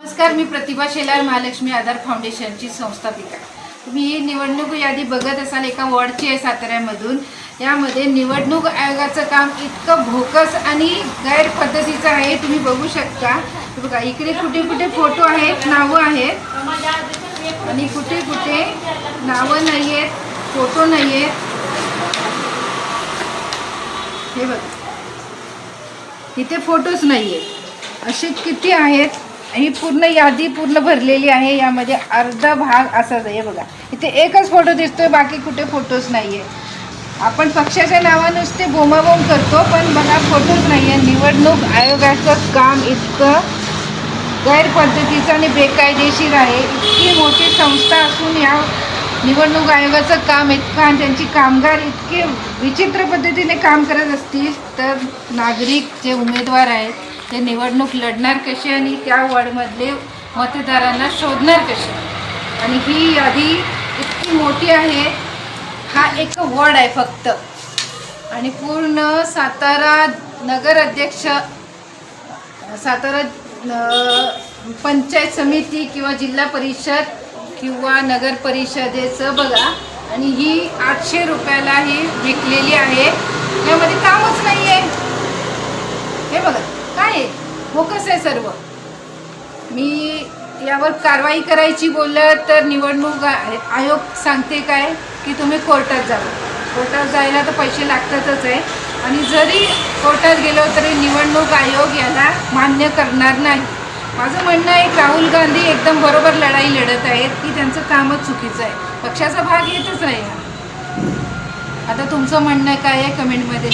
नमस्कार मी प्रतिभा शेलार महालक्ष्मी आधार फाउंडेशनची संस्थापिका. तुम्ही ही निवडणूक यादी बघत असाल एका वॉर्डची आहे साताऱ्यामधून. यामध्ये निवडणूक आयोगाचं काम इतकं भोकस आणि गैरपद्धतीचं आहे तुम्ही बघू शकता. बघा इकडे कुठे कुठे फोटो आहेत नावं आहेत. आणि कुठे कुठे नावं नाही आहेत फोटो नाही आहेत हे बघा इथे फोटोच नाही आहेत असे किती आहेत? ही पूर्ण यादी पूर्ण भरलेली आहे. यामध्ये अर्धा भाग असाच आहे. बघा. इथे एकच फोटो दिसतोय बाकी कुठे फोटोच नाही आहे आपण पक्षाच्या नावानुसते बोमाबोम करतो पण बघा फोटोच नाही आहे निवडणूक आयोगाचं काम इतकं गैरपद्धतीचं आणि बेकायदेशीर आहे. इतकी मोठी संस्था असून या निवडणूक आयोगाचं काम इतकं आणि त्यांची कामगार इतके विचित्र पद्धतीने काम करत असतील तर नागरिक जे उमेदवार आहेत ते निवडणूक लढणार कसे आणि त्या वॉर्डमधले मतदारांना शोधणार कसे आणि ही यादी इतकी मोठी आहे हा एक वॉर्ड आहे फक्त. आणि पूर्ण सातारा नगर अध्यक्ष सातारा पंचायत समिती किंवा जिल्हा परिषद किंवा नगर परिषदेचं बघा. आणि ही आठशे रुपयाला ही विकलेली आहे. यामध्ये कामच नाही आहे हे बघा. काय आहे फोकस आहे सर्व. मी यावर कारवाई करायची बोललं तर निवडणूक आयोग सांगते काय? की तुम्ही कोर्टात जावं कोर्टात जायला तर पैसे लागतातच आहे. आणि जरी कोर्टात गेलो तरी निवडणूक आयोग याला मान्य करणार नाही. माझं म्हणणं आहे राहुल गांधी एकदम बरोबर लढाई लढत आहेत की त्यांचं कामच चुकीचं आहे. पक्षाचा भाग येतच नाही. आता तुमचं म्हणणं काय आहे कमेंटमध्ये?